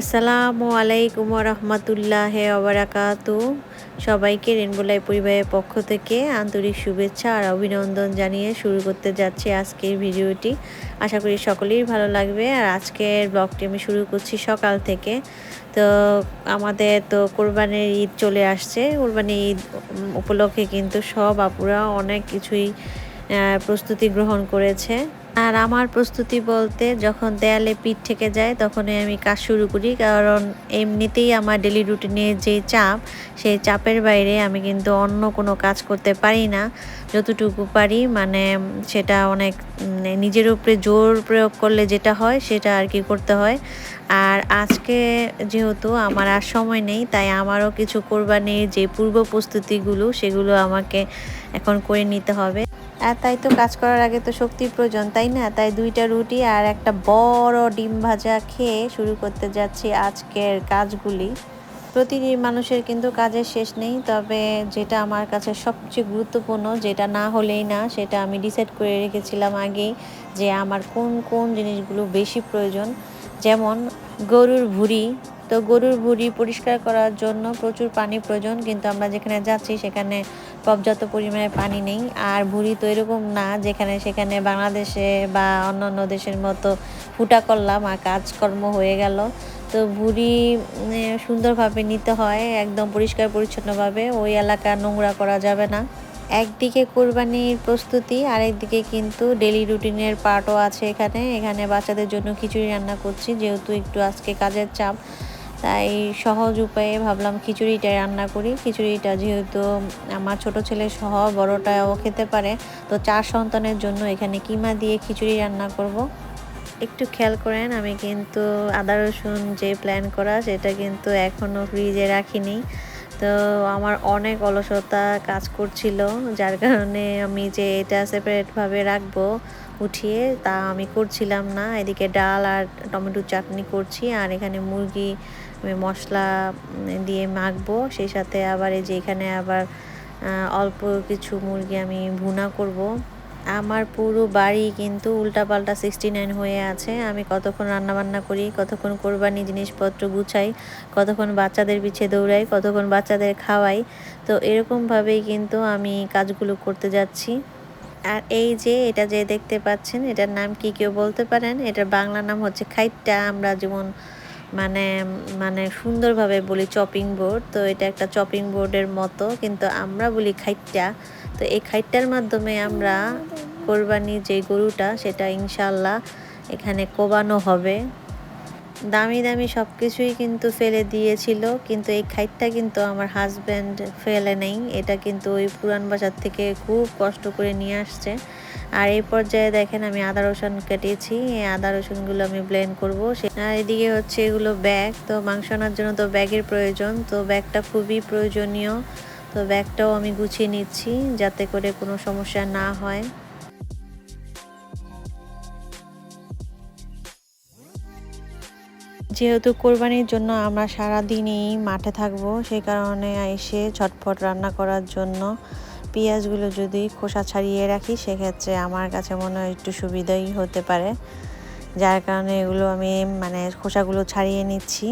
আসসালামু আলাইকুম রহমতুল্লাহ ওবরাকাতু সবাইকে রেনবোলাই পরিবারের পক্ষ থেকে আন্তরিক শুভেচ্ছা আর অভিনন্দন জানিয়ে শুরু করতে যাচ্ছি আজকের ভিডিওটি। আশা করি সকলেই ভালো লাগবে। আর আজকের ব্লগটি আমি শুরু করছি সকাল থেকে। তো আমাদের তো কোরবানির ঈদ চলে আসছে। কোরবানির ঈদ উপলক্ষে কিন্তু সব আপুরা অনেক কিছুই প্রস্তুতি গ্রহণ করেছে। আর আমার প্রস্তুতি বলতে যখন দেয়ালে পিঠ থেকে যায়, তখনই আমি কাজ শুরু করি। কারণ এমনিতেই আমার ডেলি রুটিনে যে চাপ, সেই চাপের বাইরে আমি কিন্তু অন্য কোনো কাজ করতে পারি না। যতটুকু পারি মানে সেটা অনেক নিজের উপরে জোর প্রয়োগ করলে যেটা হয়, সেটা আর কি করতে হয়। আর আজকে যেহেতু আমার আর সময় নেই, তাই আমারও কিছু কোরবানির যে পূর্ব প্রস্তুতিগুলো, সেগুলো আমাকে এখন করে নিতে হবে। আর তাই তো কাজ করার আগে তো শক্তির প্রয়োজন, তাই না? তাই দুইটা রুটি আর একটা বড় ডিম ভাজা খেয়ে শুরু করতে যাচ্ছি আজকের কাজগুলি। প্রতিটি মানুষের কিন্তু কাজের শেষ নেই, তবে যেটা আমার কাছে সবচেয়ে গুরুত্বপূর্ণ, যেটা না হলেই না, সেটা আমি ডিসাইড করে রেখেছিলাম আগেই যে আমার কোন কোন জিনিসগুলো বেশি প্রয়োজন। যেমন গরুর ভুড়ি, তো গরুর ভুড়ি পরিষ্কার করার জন্য প্রচুর পানি প্রয়োজন, কিন্তু আমরা যেখানে যাচ্ছি সেখানে পর্যাপ্ত পরিমাণে পানি নেই আর ভুড়ি তো এরকম না যেখানে সেখানে বাংলাদেশে বা অন্যান্য দেশের মতো ফুটা করলাম আর কাজকর্ম হয়ে গেল। তো ভুড়ি সুন্দরভাবে নিতে হয়, একদম পরিষ্কার পরিচ্ছন্নভাবে। ওই এলাকা নোংরা করা যাবে না। একদিকে কোরবানির প্রস্তুতি, আরেকদিকে কিন্তু ডেলি রুটিনের পার্টও আছে এখানে। এখানে বাচ্চাদের জন্য খিচুড়ি রান্না করছি, যেহেতু একটু আজকে কাজের চাপ। তাই সহজ উপায়ে ভাবলাম খিচুড়িটা রান্না করি। খিচুড়িটা যেহেতু আমার ছোট ছেলে সহ বড়টাও খেতে পারে, তো চার সন্তানের জন্য এখানে কিমা দিয়ে খিচুড়ি রান্না করব। একটু খেয়াল করেন, আমি কিন্তু আদা রসুন যে প্ল্যান করা সেটা কিন্তু এখনও ফ্রিজে রাখিনি। তো আমার অনেক অলসতা কাজ করছিল, যার কারণে আমি যে এটা সেপারেটভাবে রাখব উঠিয়ে তা আমি করছিলাম না। এদিকে ডাল আর টমেটো চাটনি করছি, আর এখানে মুরগি মশলা দিয়ে মাখবো। সেই সাথে আবার এই যে এখানে আবার অল্প কিছু মুরগি আমি ভুনা করব। আমার পুরো বাড়ি কিন্তু উল্টাপাল্টা সিক্সটি নাইন হয়ে আছে। আমি কতক্ষণ রান্নাবান্না করি, কতক্ষণ কোরবানি জিনিসপত্র গুছাই, কতক্ষণ বাচ্চাদের পিছিয়ে দৌড়াই, কতক্ষণ বাচ্চাদের খাওয়াই। তো এরকমভাবেই কিন্তু আমি কাজগুলো করতে যাচ্ছি। আর এই যে এটা যে দেখতে পাচ্ছেন, এটার নাম কি কেউ বলতে পারেন? এটার বাংলা নাম হচ্ছে খাইটটা। আমরা যেমন মানে মানে সুন্দরভাবে বলি চপিং বোর্ড তো এটা একটা চপিং বোর্ডের মতো, কিন্তু আমরা বলি খাইটটা। তো এই খাইটটার মাধ্যমে আমরা কোরবানি যে গরুটা, সেটা ইনশাল্লাহ এখানে কোবানো হবে। দামি দামি সব কিছুই কিন্তু ফেলে দিয়েছিল, কিন্তু এই খাইটটা কিন্তু আমার হাজব্যান্ড ফেলে নেই। এটা কিন্তু ওই পুরান বাজার থেকে খুব কষ্ট করে নিয়ে আসছে। আর এই পর্যায়ে দেখেন আমি আদা রসুন কেটেছি, এই আদা রসুনগুলো আমি ব্লেন্ড করব। আর এদিকে হচ্ছে এগুলো ব্যাগ তো মাংস আনার জন্য তো ব্যাগের প্রয়োজন, তো ব্যাগটা খুবই প্রয়োজনীয়। তো ব্যাগটাও আমি গুছিয়ে নিচ্ছি যাতে করে কোনো সমস্যা না হয়। যেহেতু কোরবানির জন্য আমরা সারা দিনই মাঠে থাকব সেই কারণে এসে ছটফট রান্না করার জন্য পেঁয়াজগুলো যদি খোসা ছাড়িয়ে রাখি, সেক্ষেত্রে আমার কাছে মনে হয় একটু সুবিধাই হতে পারে। যার কারণে এগুলো আমি মানে খোসাগুলো ছাড়িয়ে নিচ্ছি।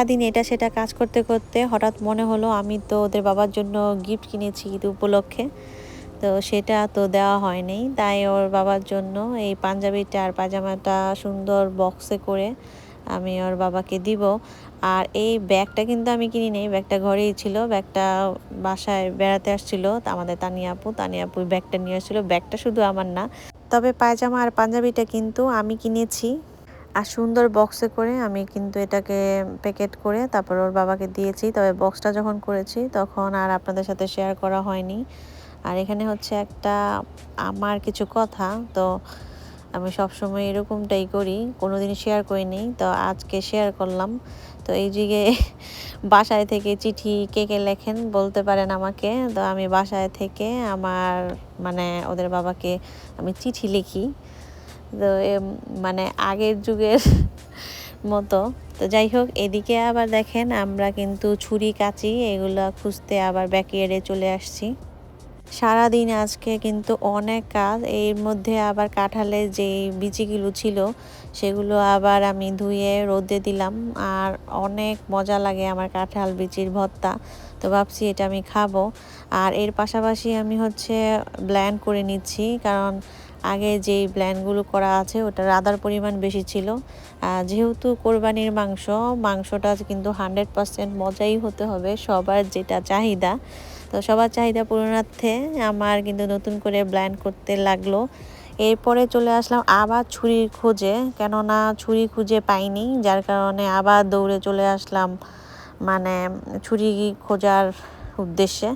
সারাদিন এটা সেটা কাজ করতে করতে হঠাৎ মনে হলো আমি তো ওদের বাবার জন্য গিফট কিনেছি ঈদ উপলক্ষে। তো সেটা তো দেওয়া হয়নি। তাই ওর বাবার জন্য এই পাঞ্জাবিটা আর পাজামাটা সুন্দর বক্সে করে আমি ওর বাবাকে দিব। আর এই ব্যাগটা কিন্তু আমি কিনি নেই ব্যাগটা ঘরেই ছিল। ব্যাগটা বাসায় বেড়াতে আসছিল আমাদের তানিয়া আপু। তানিয়া আপু ব্যাগটা নিয়ে আসছিল। ব্যাগটা শুধু আমার না। তবে পায়জামা আর পাঞ্জাবিটা কিন্তু আমি কিনেছি। আর সুন্দর বক্সে করে আমি কিন্তু এটাকে প্যাকেট করে তারপর ওর বাবাকে দিয়েছি। তবে বক্সটা যখন করেছি তখন আর আপনাদের সাথে শেয়ার করা হয়নি। আর এখানে হচ্ছে একটা আমার কিছু কথা, তো আমি সবসময় এরকমটাই করি কোনো দিন শেয়ার করিনি তো আজকে শেয়ার করলাম। তো এই দিকে বাসায় থেকে চিঠি কে কে লেখেন বলতে পারেন আমাকে। তো আমি বাসায় থেকে আমার মানে ওদের বাবাকে আমি চিঠি লিখি। মানে আগের যুগের মতো। তো যাই হোক, এদিকে আবার দেখেন আমরা কিন্তু ছুরি, কাচি এগুলো খুঁজতে আবার ব্যাকিয়ারে চলে আসছি। সারাদিন আজকে কিন্তু অনেক কাজ। এর মধ্যে আবার কাঁঠালের যে বিচিগুলো ছিল, সেগুলো আবার আমি ধুয়ে রোদে দিলাম। আর অনেক মজা লাগে আমার কাঁঠাল বিচির ভর্তা। তো ভাবছি এটা আমি খাব। আর এর পাশাপাশি আমি হচ্ছে ব্ল্যান্ড করে নিচ্ছি। কারণ আগে যেই ব্ল্যান্ডগুলো করা আছে, ওটার আদার পরিমাণ বেশি ছিল। যেহেতু কোরবানির মাংস, মাংসটা কিন্তু হান্ড্রেড পারসেন্ট মজাই হতে হবে, সবার যেটা চাহিদা। তো সবার চাহিদা পূরণার্থে আমার কিন্তু নতুন করে ব্ল্যান্ড করতে লাগল। এরপরে চলে আসলাম আবার ছুরির খোঁজে, কেননা ছুরি খুঁজে পাইনি, যার কারণে আবার দৌড়ে চলে আসলাম মানে ছুরি খোঁজার উদ্দেশ্যে।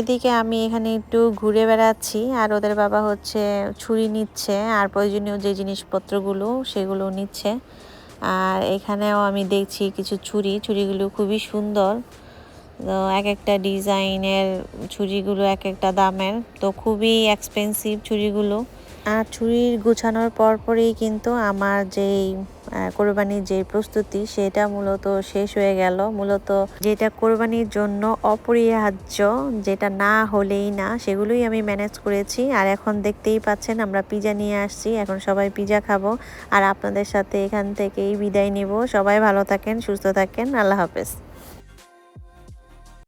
এদিকে আমি এখানে একটু ঘুরে বেড়াচ্ছি, আর ওদের বাবা হচ্ছে ছুরি নিচ্ছে, আর প্রয়োজনীয় যে জিনিসপত্রগুলো সেগুলো নিচ্ছে। আর এখানেও আমি দেখছি কিছু ছুরি, ছুরিগুলো খুবই সুন্দর। এক একটা ডিজাইনের ছুরিগুলো এক একটা দামের, তো খুবই এক্সপেন্সিভ ছুরিগুলো। আর ছুরির গুছানোর পরপরই কিন্তু আমার যেই কোরবানির যে প্রস্তুতি, সেটা মূলত শেষ হয়ে গেল। মূলত যেটা কোরবানির জন্য অপরিহার্য, যেটা না হলেই না, সেগুলোই আমি ম্যানেজ করেছি। আর এখন দেখতেই পাচ্ছেন, আমরা পিজা নিয়ে আসছি। এখন সবাই পিজা খাব। আর আপনাদের সাথে এখান থেকেই বিদায় নিব। সবাই ভালো থাকেন, সুস্থ থাকেন। আল্লাহ হাফেজ।